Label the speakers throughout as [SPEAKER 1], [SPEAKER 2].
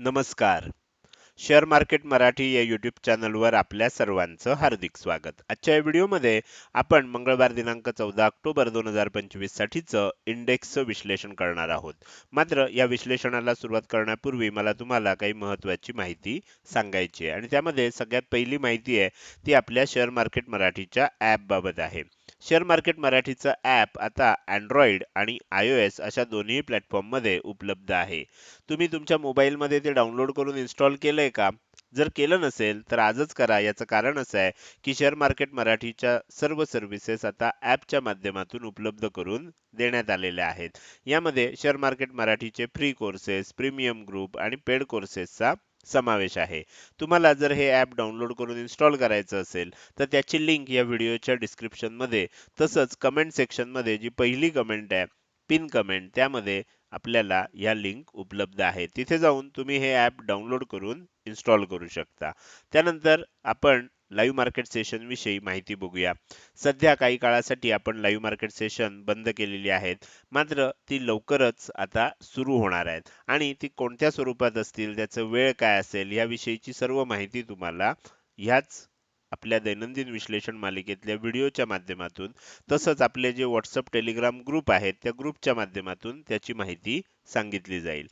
[SPEAKER 1] नमस्कार. Share market Marathi या YouTube चॅनलवर आपल्या सर्वांचं हार्दिक स्वागत. आजच्या या व्हिडिओमध्ये आपण मंगळवार दिनांक चौदा ऑक्टोबर दोन हजार पंचवीस साठीचं इंडेक्सचं विश्लेषण करणार आहोत. मात्र या विश्लेषणाला सुरुवात करण्यापूर्वी मला तुम्हाला काही महत्त्वाची माहिती सांगायची आहे. आणि त्यामध्ये सगळ्यात पहिली माहिती आहे ती आपल्या शेअर मार्केट मराठीच्या ॲपबाबत आहे. शेअर मार्केट मराठीचं ॲप आता अँड्रॉइड आणि आय ओ एस अशा दोन्ही प्लॅटफॉर्ममध्ये उपलब्ध आहे. तुम्ही तुमच्या मोबाईलमध्ये ते डाउनलोड करून इन्स्टॉल केलंय का? जर केलं नसेल तर आजच करा. याचं कारण असं आहे की शेअर मार्केट मराठीच्या सर्व सर्व्हिसेस आता ॲपच्या माध्यमातून उपलब्ध करून देण्यात आलेल्या आहेत. यामध्ये शेअर मार्केट मराठीचे फ्री कोर्सेस प्रीमियम ग्रुप आणि पेड कोर्सेसचा समावेश आहे. तुम्हाला जर हे ॲप डाउनलोड करून इन्स्टॉल करायचं असेल तर त्याची लिंक या व्हिडिओच्या डिस्क्रिप्शनमध्ये तसंच कमेंट सेक्शनमध्ये जी पहिली कमेंट आहे पिन कमेंट त्यामध्ये आपल्याला या लिंक उपलब्ध आहे. तिथे जाऊन तुम्ही हे ॲप डाउनलोड करून इन्स्टॉल करू शकता. त्यानंतर आपण लाईव्ह मार्केट सेशन विषयी माहिती बघूया. सध्या काही काळासाठी आपण लाईव्ह मार्केट सेशन बंद केलेली आहेत. मात्र ती लवकरच आता सुरू होणार आहेत. आणि ती कोणत्या स्वरूपात असतील त्याचं वेळ काय असेल याविषयीची सर्व माहिती तुम्हाला ह्याच आपल्या दैनंदिन विश्लेषण मालिकेतल्या व्हिडिओच्या माध्यमातून तसंच आपले जे व्हॉट्सअप टेलिग्राम ग्रुप आहेत त्या ग्रुपच्या माध्यमातून त्याची माहिती सांगितली जाईल.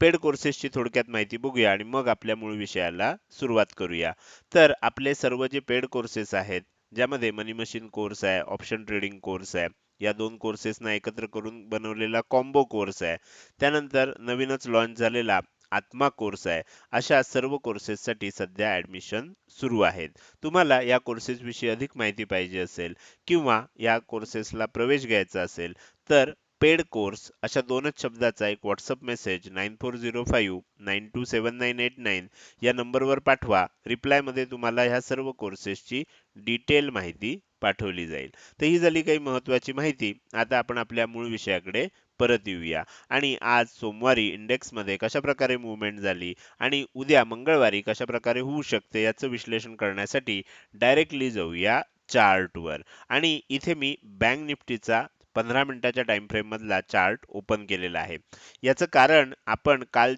[SPEAKER 1] पेड कोर्सेसची थोडक्यात माहिती बघूया आणि मग आपल्या मूळ विषयाला सुरुवात करूया. तर आपले सर्व जे पेड कोर्सेस आहेत ज्यामध्ये मनी मशीन कोर्स आहे ऑप्शन ट्रेडिंग कोर्स आहे या दोन कोर्सेसना एकत्र करून बनवलेला कॉम्बो कोर्स आहे. त्यानंतर नवीनच लॉन्च झालेला आत्मा कोर्स आहे. अशा सर्व कोर्सेससाठी सध्या ऍडमिशन सुरू आहेत. तुम्हाला या कोर्सेस विषयी अधिक माहिती पाहिजे असेल किंवा या कोर्सेसला प्रवेश घ्यायचा असेल तर पेड कोर्स अशा दोनच शब्दाचा एक WhatsApp message nine four zero five nine two seven nine eight nine या नंबरवर पाठवा. रिप्लायमध्ये तुम्हाला ह्या सर्व कोर्सेसची डिटेल माहिती पाठवली जाईल. तर ही झाली काही महत्त्वाची माहिती. आता आपण आपल्या मूळ विषयाकडे परत येऊया. आणि आज सोमवारी इंडेक्समध्ये कशाप्रकारे मुवमेंट झाली आणि उद्या मंगळवारी कशा प्रकारे होऊ शकते याचं विश्लेषण करण्यासाठी डायरेक्टली जाऊया चार्टवर आणि इथे मी बँक निफ्टीचा पंधरा मिनिटाच्या टाइम फ्रेम मधला चार्ट ओपन केलेला आहे. याचं कारण आपण काल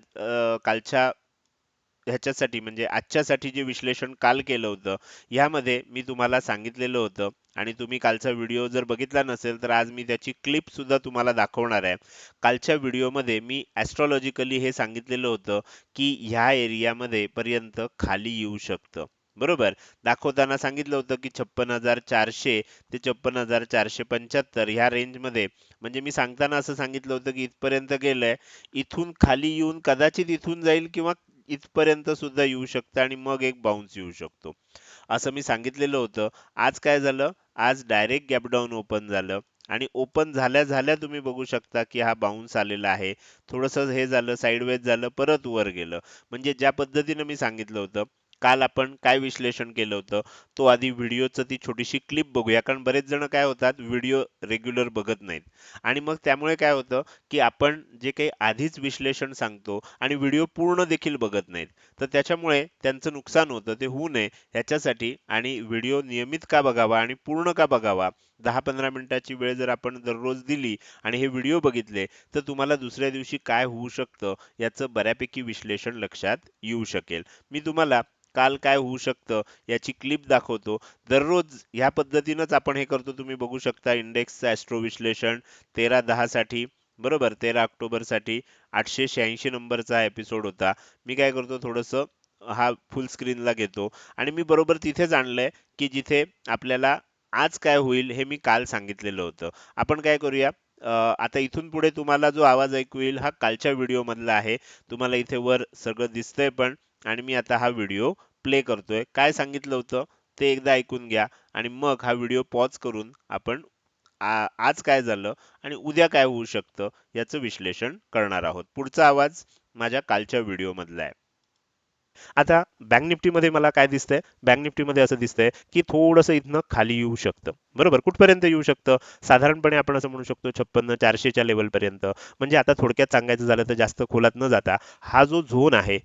[SPEAKER 1] कालच्या ह्याच्यासाठी म्हणजे आजच्यासाठी जे विश्लेषण काल केलं होतं यामध्ये मी तुम्हाला सांगितलेलं होतं आणि तुम्ही कालचा व्हिडिओ जर बघितला नसेल तर आज मी त्याची क्लिप सुद्धा तुम्हाला दाखवणार आहे. कालच्या व्हिडिओमध्ये मी ॲस्ट्रॉलॉजिकली हे सांगितलेलं होतं की ह्या एरियामध्ये पर्यंत खाली येऊ शकतं. बरोबर. दाखवताना सांगितलं होतं की छप्पन हजार चारशे ते छप्पन हजार चारशे पंच्याहत्तर ह्या रेंजमध्ये म्हणजे मी सांगताना असं सांगितलं होतं की इथपर्यंत गेलंय इथून खाली येऊन कदाचित इथून जाईल किंवा इथपर्यंत सुद्धा येऊ शकतं आणि मग एक बाउन्स येऊ शकतो. असं मी सांगितलेलं होतं. आज काय झालं? आज डायरेक्ट गॅपडाऊन ओपन झालं आणि ओपन झाल्या झाल्या तुम्ही बघू शकता की हा बाउन्स आलेला आहे. थोडस हे झालं साईडवेज झालं परत वर गेलं. म्हणजे ज्या पद्धतीनं मी सांगितलं होतं काल आपण काय विश्लेषण केलं होतं तो आधी व्हिडिओचं ती छोटीशी क्लिप बघूया. कारण बरेच जण काय होतात व्हिडिओ रेग्युलर बघत नाहीत. आणि मग त्यामुळे काय होतं की आपण जे काही आधीच विश्लेषण सांगतो आणि व्हिडिओ पूर्ण देखील बघत नाहीत तर त्याच्यामुळे त्यांचं नुकसान होतं ते होऊ नये ह्याच्यासाठी आणि व्हिडिओ नियमित का बघावा आणि पूर्ण का बघावा दहा पंधरा मिनिटाची वेळ जर आपण दररोज दिली आणि हे व्हिडिओ बघितले तर तुम्हाला दुसऱ्या दिवशी काय होऊ शकतं याचं बऱ्यापैकी विश्लेषण लक्षात येऊ शकेल. मी तुम्हाला काल काय होऊ शकतं याची क्लिप दाखवतो. दररोज ह्या पद्धतीनंच आपण हे करतो. तुम्ही बघू शकता इंडेक्सचं ॲस्ट्रो विश्लेषण तेरा दहासाठी बरोबर? तेरा ऑक्टोबरसाठी आठशे शहाऐंशी नंबरचा एपिसोड होता. मी काय करतो थोडस हा फुल स्क्रीनला घेतो. आणि मी बरोबर तिथेच आणलंय की जिथे आपल्याला आज काय होईल हे मी काल सांगितलेलं होतं. आपण काय करूया? आता इथून पुढे तुम्हाला जो आवाज ऐकू येईल हा कालच्या व्हिडिओ मधला आहे. तुम्हाला इथे वर सगळं दिसतंय पण आणि मी आता हा व्हिडिओ प्ले करतोय. काय सांगितलं होतं ते एकदा ऐकून घ्या आणि मग हा व्हिडिओ पॉज करून आपण आज काय झालं आणि उद्या काय होऊ शकतं याचं विश्लेषण करणार आहोत. पुढचा आवाज माझ्या कालच्या व्हिडिओ मधला आहे. आता बँक निफ्टीमध्ये मला काय दिसतंय? बँक निफ्टीमध्ये असं दिसतंय की थोडंसं इथनं खाली येऊ शकतं. बरोबर? कुठपर्यंत येऊ शकतं? साधारणपणे आपण असं म्हणू शकतो छप्पन्न चारशेच्या लेवलपर्यंत म्हणजे आता थोडक्यात सांगायचं झालं तर जास्त खोलात न जाता हा जो झोन आहे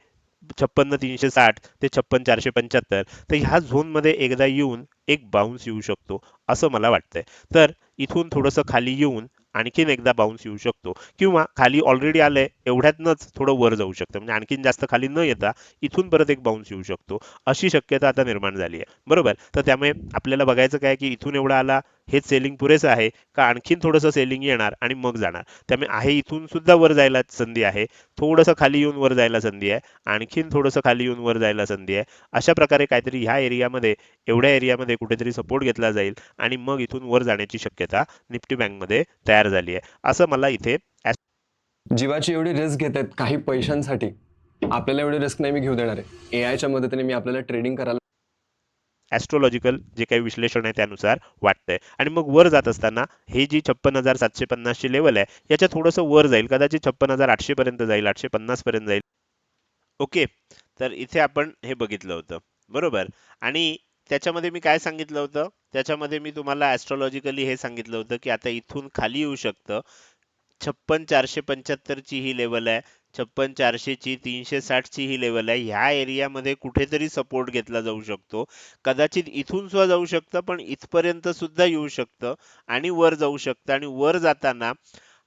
[SPEAKER 1] छप्पन्न तीनशे साठ ते छप्पन चारशे पंच्याहत्तर तर ह्या झोनमध्ये एकदा येऊन एक बाउन्स येऊ शकतो असं मला वाटतंय. तर इथून थोडंसं खाली येऊन आणखीन एकदा बाउन्स येऊ शकतो. किंवा खाली ऑलरेडी आलंय एवढ्यातनच थोडं वर जाऊ शकतं. म्हणजे आणखीन जास्त खाली न येता इथून परत एक बाउन्स येऊ शकतो. अशी शक्यता आता निर्माण झाली आहे. बरोबर? तर त्यामुळे आपल्याला बघायचं काय की इथून एवढा आला हेच सेलिंग पुरेसं आहे का आणखीन थोडंसं सेलिंग येणार आणि मग जाणार? त्यामुळे आहे इथून सुद्धा वर जायला संधी आहे. थोडंसं खाली येऊन वर जायला संधी आहे. आणखीन थोडंसं खाली येऊन वर जायला संधी आहे. अशा प्रकारे काहीतरी ह्या एरियामध्ये एवढ्या एरियामध्ये कुठेतरी सपोर्ट घेतला जाईल आणि मग इथून वर जाण्याची शक्यता निफ्टी बँकमध्ये तयार झाली आहे. असं मला इथे
[SPEAKER 2] जीवाची एवढी रिस्क घेत आहेत काही पैशांसाठी. आपल्याला एवढी रिस्क नाही मी घेऊ देणार आहे. ए मदतीने मी आपल्याला ट्रेडिंग करायला
[SPEAKER 1] ॲस्ट्रॉलॉजिकल जे काही विश्लेषण आहे त्यानुसार वाटतंय. आणि मग वर जात असताना हे जी छप्पन हजार सातशे पन्नासची लेवल आहे याच्या थोडंसं वर जाईल. कदाचित छप्पन हजार आठशे पर्यंत जाईल आठशे पन्नास पर्यंत जाईल. ओके. तर इथे आपण हे बघितलं होतं. बरोबर? आणि त्याच्यामध्ये मी काय सांगितलं होतं? त्याच्यामध्ये मी तुम्हाला ॲस्ट्रॉलॉजिकली हे सांगितलं होतं की आता इथून खाली येऊ शकतं. छप्पन चारशे पंच्याहत्तरची ही लेवल आहे. छप्पन चारशेची तीनशे साठची ही लेवल आहे. ह्या एरियामध्ये कुठेतरी सपोर्ट घेतला जाऊ शकतो. कदाचित इथून सुद्धा जाऊ शकतं पण इथपर्यंत सुद्धा येऊ शकतं आणि वर जाऊ शकतं. आणि वर जाताना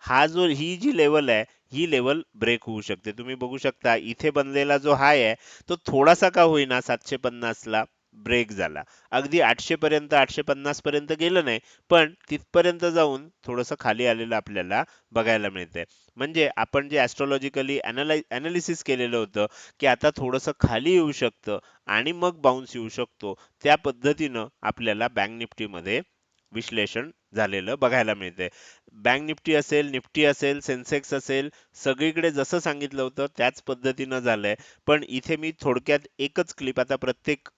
[SPEAKER 1] हा जो ही जी लेवल आहे ही लेवल ब्रेक होऊ शकते. तुम्ही बघू शकता इथे बनलेला जो हाय आहे तो थोडासा का होईना सातशे पन्नासला ब्रेक झाला. अगदी आठशे पर्यंत आठशे पन्नास पर्यंत गेलं नाही पण तिथपर्यंत जाऊन थोडंसं खाली आलेलं आपल्याला बघायला मिळतंय. म्हणजे आपण जे ॲस्ट्रॉलॉजिकली अनालाय ॲनालिसिस केलेलं होतं की आता थोडंसं खाली येऊ शकतं आणि मग बाउन्स येऊ शकतो त्या पद्धतीनं आपल्याला बँक निफ्टीमध्ये विश्लेषण झालेलं बघायला मिळते. बँक निफ्टी असेल निफ्टी असेल सेन्सेक्स असेल सगळीकडे जसं सांगितलं होतं त्याच पद्धतीनं झालंय. पण इथे मी थोडक्यात एकच क्लिप आता प्रत्येक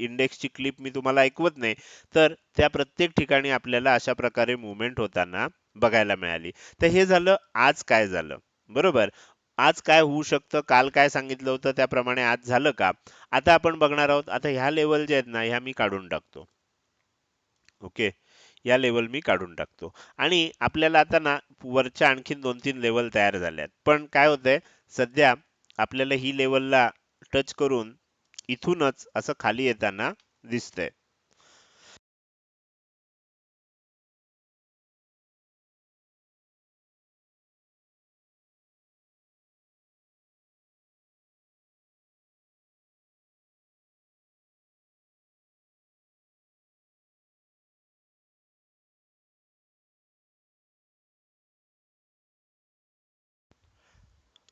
[SPEAKER 1] इंडेक्सची क्लिप मी तुम्हाला ऐकवत नाही तर त्या प्रत्येक ठिकाणी आपल्याला अशा प्रकारे मुवमेंट होताना बघायला मिळाली. तर हे झालं आज काय झालं? बरोबर? आज काय होऊ शकतं? काल काय सांगितलं होतं? त्याप्रमाणे आज झालं का? आता आपण बघणार आहोत. आता ह्या लेवल ज्या आहेत ना ह्या मी काढून टाकतो. ओके? या लेवल मी काढून टाकतो. आणि आपल्याला आता ना वरच्या आणखीन दोन तीन लेवल तयार झाल्यात. पण काय होतंय सध्या आपल्याला ही लेवलला टच करून इथूनच असं खाली येताना दिसतंय.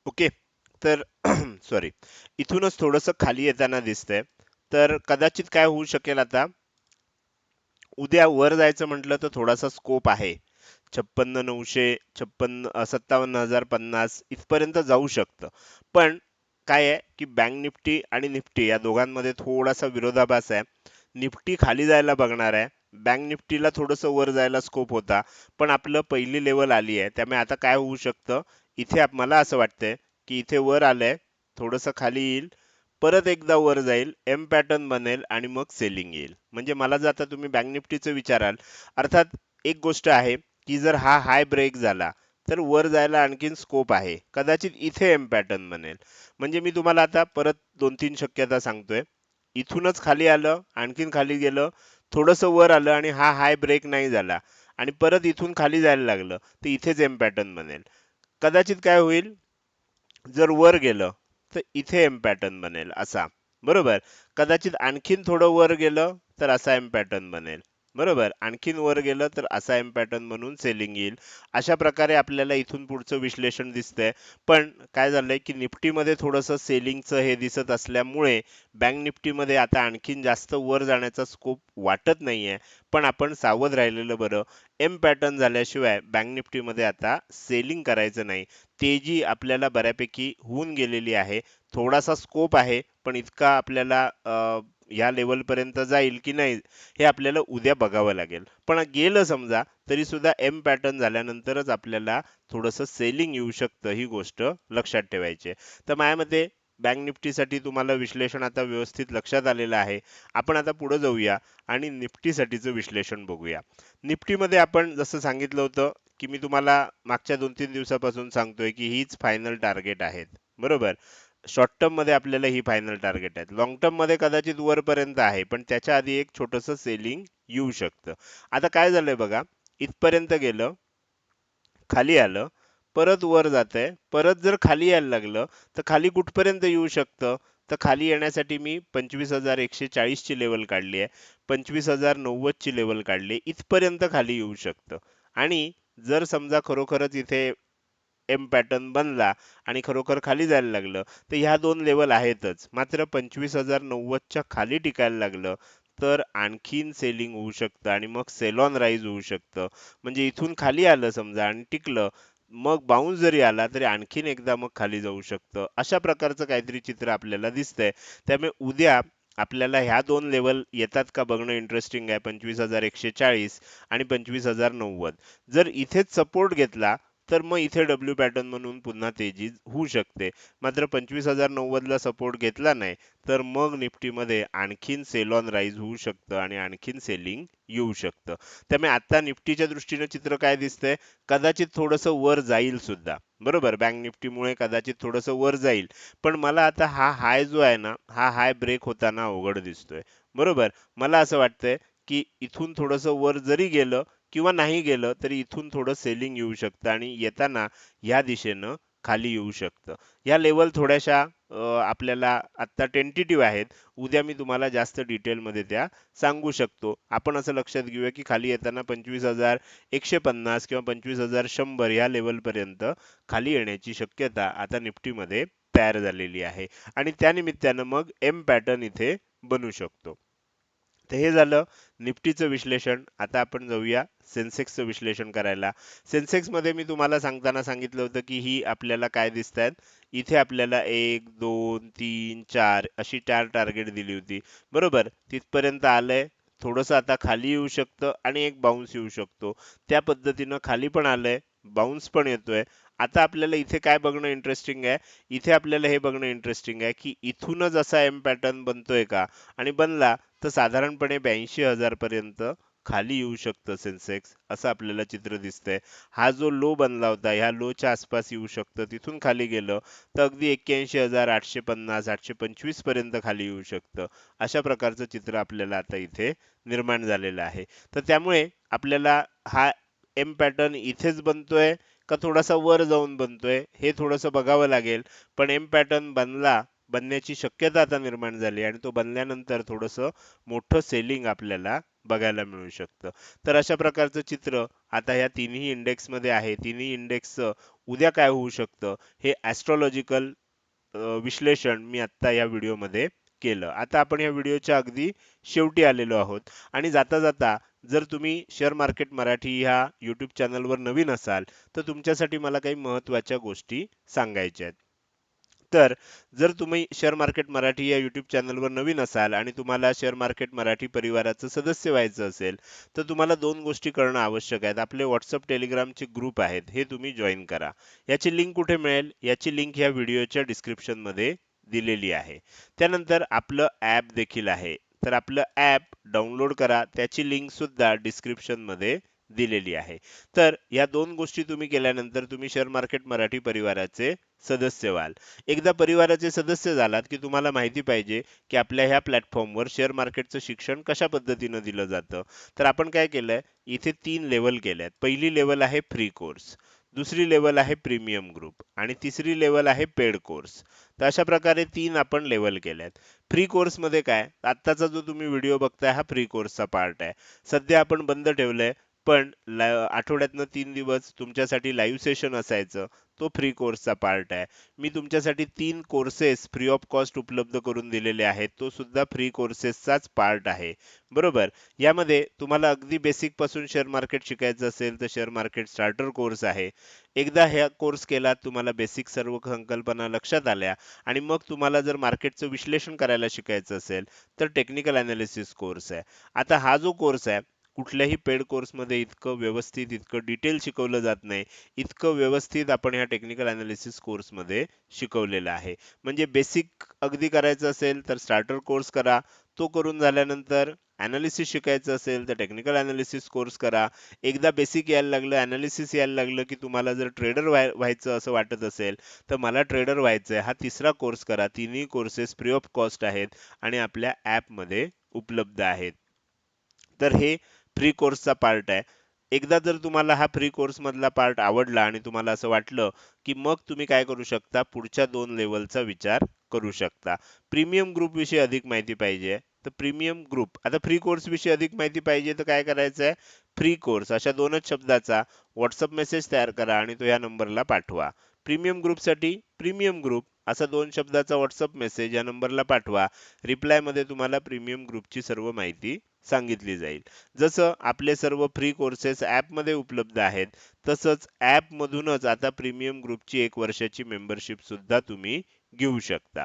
[SPEAKER 1] ओके तर सॉरी इथूनच थोडस खाली येताना दिसतंय. तर कदाचित काय होऊ शकेल आता? उद्या वर जायचं म्हटलं तर थोडासा स्कोप आहे. छप्पन्न नऊशे छप्पन्न सत्तावन्न हजार पन्नास इथपर्यंत जाऊ शकतं. पण काय आहे की बँक निफ्टी आणि निफ्टी या दोघांमध्ये थोडासा विरोधाभास आहे. निफ्टी खाली जायला बघणार आहे. बँक निफ्टीला थोडंसं वर जायला स्कोप होता. पण आपलं पहिली लेवल आली आहे. त्यामुळे आता काय होऊ शकतं? इथे मला असं वाटतंय की इथे वर आलंय थोडंसं खाली येईल परत एकदा वर जाईल एम पॅटर्न बनेल आणि मग सेलिंग येईल. म्हणजे मला जर आता तुम्ही बँक निफ्टीचं विचाराल अर्थात एक गोष्ट आहे की जर हा हाय ब्रेक झाला तर वर जायला आणखीन स्कोप आहे. कदाचित इथे एम पॅटर्न बनेल. म्हणजे मी तुम्हाला आता परत दोन तीन शक्यता सांगतोय. इथूनच खाली आलं आणखीन खाली गेलं थोडंसं वर आलं आणि हा हाय ब्रेक नाही झाला आणि परत इथून खाली जायला लागलं तर इथेच एम पॅटर्न बनेल. कदाचित काय होईल? जर वर गेलं तर इथे एम पॅटर्न बनेल असा. बरोबर? कदाचित आणखीन थोडं वर गेलं तर असा एम पॅटर्न बनेल. बरोबर. आणखीन वर गेलं तर असा एम पॅटर्न म्हणून सेलिंग येईल. अशा प्रकारे आपल्याला इथून पुढचं विश्लेषण दिसतंय. पण काय झालंय की निफ्टीमध्ये थोडंसं सेलिंगचं हे दिसत असल्यामुळे बँक निफ्टीमध्ये आता आणखीन जास्त वर जाण्याचा स्कोप वाटत नाहीये. पण आपण सावध राहिलेलं बरं. एम पॅटर्न झाल्याशिवाय बँक निफ्टीमध्ये आता सेलिंग करायचं नाही. तेजी आपल्याला बऱ्यापैकी होऊन गेलेली आहे. थोडासा स्कोप आहे पण इतका आपल्याला या लेवल पर्यंत जाईल की नाही हे आपल्याला उद्या बघावं लागेल. पण गेलं समजा तरी सुद्धा एम पॅटर्न झाल्यानंतरच आपल्याला थोडंसं सेलिंग येऊ शकतं ही गोष्ट लक्षात ठेवायची तर माझ्या मते बँक निफ्टीसाठी तुम्हाला विश्लेषण आता व्यवस्थित लक्षात आलेलं आहे. आपण आता पुढे जाऊया आणि निफ्टीसाठीचं विश्लेषण बघूया. निफ्टीमध्ये आपण जसं सांगितलं होतं की मी तुम्हाला मागच्या दोन तीन दिवसापासून सांगतोय की हीच फायनल टार्गेट आहेत. बरोबर? शॉर्ट टर्ममध्ये आपल्याला ही फायनल टार्गेट आहेत. लॉंग टर्ममध्ये कदाचित वरपर्यंत आहे पण त्याच्या आधी एक छोटंसं सेलिंग येऊ शकतं. आता काय झालंय बघा इथपर्यंत गेलं खाली आलं परत वर जात आहे परत जर खाली यायला लागलं तर खाली कुठपर्यंत येऊ शकतं? तर खाली येण्यासाठी मी पंचवीस हजार एकशे चाळीसची लेवल काढली आहे. पंचवीस हजार नव्वदची लेवल काढली इथपर्यंत खाली येऊ शकतं. आणि जर समजा खरोखरच इथे एम पॅटर्न बनला आणि खरोखर खाली जायला लागलं तर ह्या दोन लेवल आहेतच. मात्र पंचवीस हजार नव्वदच्या खाली टिकायला लागलं तर आणखीन सेलिंग होऊ शकतं आणि मग सेलॉन राईज होऊ शकतं. म्हणजे इथून खाली आलं समजा आणि टिकलं मग बाउन्स जरी आला तरी आणखीन एकदा मग खाली जाऊ शकतं. अशा प्रकारचं काहीतरी चित्र आपल्याला दिसतंय. त्यामुळे उद्या आपल्याला ह्या दोन लेवल येतात का बघणं इंटरेस्टिंग आहे. पंचवीस हजार एकशे चाळीस आणि पंचवीस हजार नव्वद. जर इथेच सपोर्ट घेतला तर मग इथे डब्ल्यू पॅटर्न म्हणून पुन्हा तेजी होऊ शकते. मात्र पंचवीस हजार नव्वदला सपोर्ट घेतला नाही तर मग निफ्टीमध्ये आणखीन सेल ऑन राईज होऊ शकतं आणि आणखीन सेलिंग येऊ शकतं. त्यामुळे आता निफ्टीच्या दृष्टीने चित्र काय दिसतंय? कदाचित थोडंसं वर जाईल सुद्धा. बरोबर? बँक निफ्टीमुळे कदाचित थोडंसं वर जाईल. पण मला आता हा हाय जो आहे ना हा हाय ब्रेक होताना अवघड दिसतोय. बरोबर? मला असं वाटतंय की इथून थोडंसं वर जरी गेलं किंवा नाही गेलं तरी इथून थोडं सेलिंग येऊ शकतं आणि येताना या दिशेनं खाली येऊ शकतं. या लेवल थोड्याशा आपल्याला आत्ता टेंटेटिव्ह आहेत. उद्या मी तुम्हाला जास्त डिटेलमध्ये त्या सांगू शकतो. आपण असं लक्षात घेऊया की खाली येताना पंचवीस हजार एकशे पन्नास किंवा पंचवीस हजार शंभर या लेवलपर्यंत खाली येण्याची शक्यता आता निफ्टीमध्ये तयार झालेली आहे. आणि त्यानिमित्तानं मग एम पॅटर्न इथे बनू शकतो. तर हे झालं निफ्टीचं विश्लेषण. आता आपण जाऊया सेन्सेक्सचं विश्लेषण करायला. सेन्सेक्समध्ये मी तुम्हाला सांगताना सांगितलं होतं की ही आपल्याला काय दिसत आहेत इथे आपल्याला एक दोन तीन चार अशी चार टार्गेट दिली होती. बरोबर? तिथपर्यंत आलंय. थोडंसं आता खाली येऊ शकतं आणि एक बाउन्स येऊ शकतो. त्या पद्धतीनं खाली पण आलंय बाउन्स पण येतोय. आता आपल्याला इथे काय बघणं इंटरेस्टिंग आहे? इथे आपल्याला हे बघणं इंटरेस्टिंग आहे की इथूनच असा एम पॅटर्न बनतोय का? आणि बनला तर साधारणपणे ब्याऐंशी हजार पर्यंत खाली येऊ शकतं सेन्सेक्स असं आपल्याला चित्र दिसतंय. हा जो लो बनला होता ह्या लोच्या आसपास येऊ शकतं. तिथून खाली गेलं तर अगदी एक्क्याऐंशी हजार आठशे पन्नास आठशे पंचवीसपर्यंत खाली येऊ शकतं. अशा प्रकारचं चित्र आपल्याला आता इथे निर्माण झालेलं आहे. तर त्यामुळे आपल्याला हा एम पॅटर्न इथेच बनतोय. का थोडासा वर जाऊन बनतोय हे थोडंसं बघावं लागेल. पण एम पॅटर्न बनला बनण्याची शक्यता आता निर्माण झाली आणि तो बनल्यानंतर थोडंसं मोठं सेलिंग आपल्याला बघायला मिळू शकतं. तर अशा प्रकारचं चित्र आता ह्या तिन्ही इंडेक्समध्ये आहे. तिन्ही इंडेक्स उद्या काय होऊ शकतं हे ॲस्ट्रॉलॉजिकल विश्लेषण मी आत्ता या व्हिडिओमध्ये केलं. आता आपण या व्हिडिओच्या अगदी शेवटी आलेलो आहोत. आणि जाता जाता जर तुम्ही शेअर मार्केट मराठी ह्या यूट्यूब चॅनलवर नवीन असाल तर तुमच्यासाठी मला काही महत्त्वाच्या गोष्टी सांगायच्या आहेत. तर जर तुम्ही शेअर मार्केट मराठी या यूट्यूब चॅनलवर नवीन असाल आणि तुम्हाला शेअर मार्केट मराठी परिवाराचं सदस्य व्हायचं असेल तर तुम्हाला दोन गोष्टी करणं आवश्यक आहेत. आपले व्हॉट्सअप टेलिग्रामचे ग्रुप आहेत हे तुम्ही जॉईन करा. याची लिंक कुठे मिळेल? याची लिंक ह्या व्हिडिओच्या डिस्क्रिप्शनमध्ये दिलेली आहे. त्यानंतर आपलं ॲप देखील आहे. तर आपलं ॲप डाउनलोड करा. त्याची लिंक सुद्धा डिस्क्रिप्शनमध्ये दिलेली आहे. तर या दोन गोष्टी तुम्ही केल्यानंतर तुम्ही शेअर मार्केट मराठी परिवाराचे सदस्य व्हाल. एकदा परिवाराचे सदस्य झालात की तुम्हाला माहिती पाहिजे की आपल्या ह्या प्लॅटफॉर्मवर शेअर मार्केटचं शिक्षण कशा पद्धतीनं दिलं जातं. तर आपण काय केलंय? इथे तीन लेवल केल्यात. पहिली लेवल आहे फ्री कोर्स दुसरी लेवल आहे प्रीमियम ग्रुप आणि तिसरी लेवल आहे पेड कोर्स तर अशा प्रकारे तीन आपण लेवल केल्यात. फ्री कोर्समध्ये काय? आत्ताचा जो तुम्ही व्हिडिओ बघताय हा फ्री कोर्सचा पार्ट आहे. सध्या आपण बंद ठेवलंय. पण ला- आठवड्यातनं तीन दिवस तुमच्यासाठी लाईव्ह सेशन असायचं. तो फ्री कोर्सचा पार्ट आहे. मी तुमच्यासाठी तीन कोर्सेस फ्री ऑफ कॉस्ट उपलब्ध करून दिलेले आहेत. तो सुद्धा फ्री कोर्सेसचाच पार्ट आहे. बरोबर? यामध्ये तुम्हाला अगदी बेसिकपासून शेअर मार्केट शिकायचं असेल तर शेअर मार्केट स्टार्टर कोर्स आहे. एकदा ह्या कोर्स केला तुम्हाला बेसिक सर्व संकल्पना लक्षात आल्या आणि मग तुम्हाला जर मार्केटचं विश्लेषण करायला शिकायचं असेल तर टेक्निकल अनालिसिस कोर्स आहे. आता हा जो कोर्स आहे कुठल्याही पेड कोर्समध्ये इतकं व्यवस्थित इतकं डिटेल शिकवलं जात नाही. इतकं व्यवस्थित आपण ह्या टेक्निकल अनालिसिस कोर्समध्ये शिकवलेलं आहे. म्हणजे बेसिक अगदी करायचं असेल तर स्टार्टर कोर्स करा. तो करून झाल्यानंतर ॲनालिसिस शिकायचं असेल तर टेक्निकल ॲनालिसिस कोर्स करा. एकदा बेसिक यायला लागलं ॲनालिसिस यायला लागलं की तुम्हाला जर ट्रेडर व्हाय व्हायचं असं वाटत असेल तर मला ट्रेडर व्हायचंय. हा तिसरा कोर्स करा. तिन्ही कोर्सेस फ्री ऑफ कॉस्ट आहेत आणि आपल्या ॲपमध्ये उपलब्ध आहेत. तर हे फ्री कोर्सचा पार्ट आहे. एकदा जर तुम्हाला हा फ्री कोर्स मधला पार्ट आवडला आणि तुम्हाला असं वाटलं की मग तुम्ही काय करू शकता? पुढच्या दोन लेवलचा विचार करू शकता. प्रीमियम ग्रुपविषयी अधिक माहिती पाहिजे. तर प्रीमियम ग्रुप आता फ्री कोर्स विषयी अधिक माहिती पाहिजे तर काय करायचं आहे फ्री कोर्स अशा दोनच शब्दाचा व्हॉट्सअप मेसेज तयार करा आणि तो या नंबरला पाठवा. प्रीमियम ग्रुपसाठी प्रीमियम ग्रुप असा दोन शब्दाचा व्हॉट्सअप मेसेज या नंबरला पाठवा. रिप्लायमध्ये तुम्हाला प्रीमियम ग्रुपची सर्व माहिती सांगितली जाईल. जसं आपले सर्व फ्री कोर्सेस ॲपमध्ये उपलब्ध आहेत तसंच ऍप मधूनच आता प्रीमियम ग्रुपची एक वर्षाची मेंबरशिप सुद्धा तुम्ही घेऊ शकता.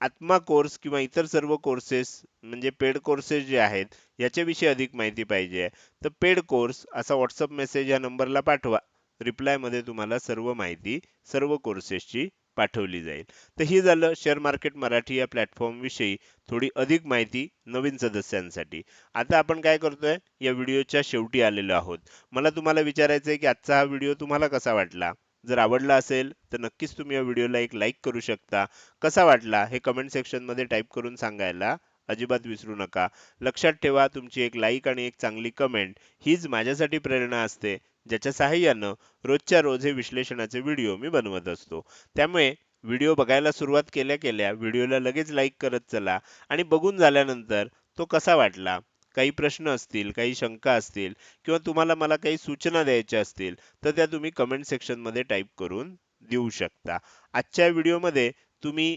[SPEAKER 1] आत्मा कोर्स किंवा इतर सर्व कोर्सेस म्हणजे पेड कोर्सेस जे आहेत याच्याविषयी अधिक माहिती पाहिजे तर पेड कोर्स असा व्हॉट्सअप मेसेज या नंबरला पाठवा. रिप्लायमध्ये तुम्हाला सर्व माहिती सर्व कोर्सेसची पाठवली जाईल. तर हे झालं शेअर मार्केट मराठी या प्लॅटफॉर्म विषयी थोडी अधिक माहिती नवीन सदस्यांसाठी. आता आपण काय करतोय? या व्हिडिओच्या शेवटी आलेलो आहोत. मला तुम्हाला विचारायचं आहे की आजचा हा व्हिडिओ तुम्हाला कसा वाटला? जर आवडला असेल तर नक्कीच तुम्ही या व्हिडिओला एक लाईक करू शकता. कसा वाटला? हे कमेंट सेक्शनमध्ये टाईप करून सांगायला अजिबात विसरू नका. लक्षात ठेवा तुमची एक लाईक आणि एक चांगली कमेंट हीच माझ्यासाठी प्रेरणा असते. ज्याच्या सहाय्यानं रोजच्या रोज हे विश्लेषणाचे व्हिडिओ मी बनवत असतो. त्यामुळे व्हिडिओ बघायला सुरुवात केल्या केल्या व्हिडिओला लगेच लाईक करत चला आणि बघून झाल्यानंतर तो कसा वाटला? काही प्रश्न असतील काही शंका असतील किंवा तुम्हाला मला काही सूचना द्यायच्या असतील तर त्या तुम्ही कमेंट सेक्शनमध्ये टाईप करून देऊ शकता. आजच्या व्हिडिओमध्ये तुम्ही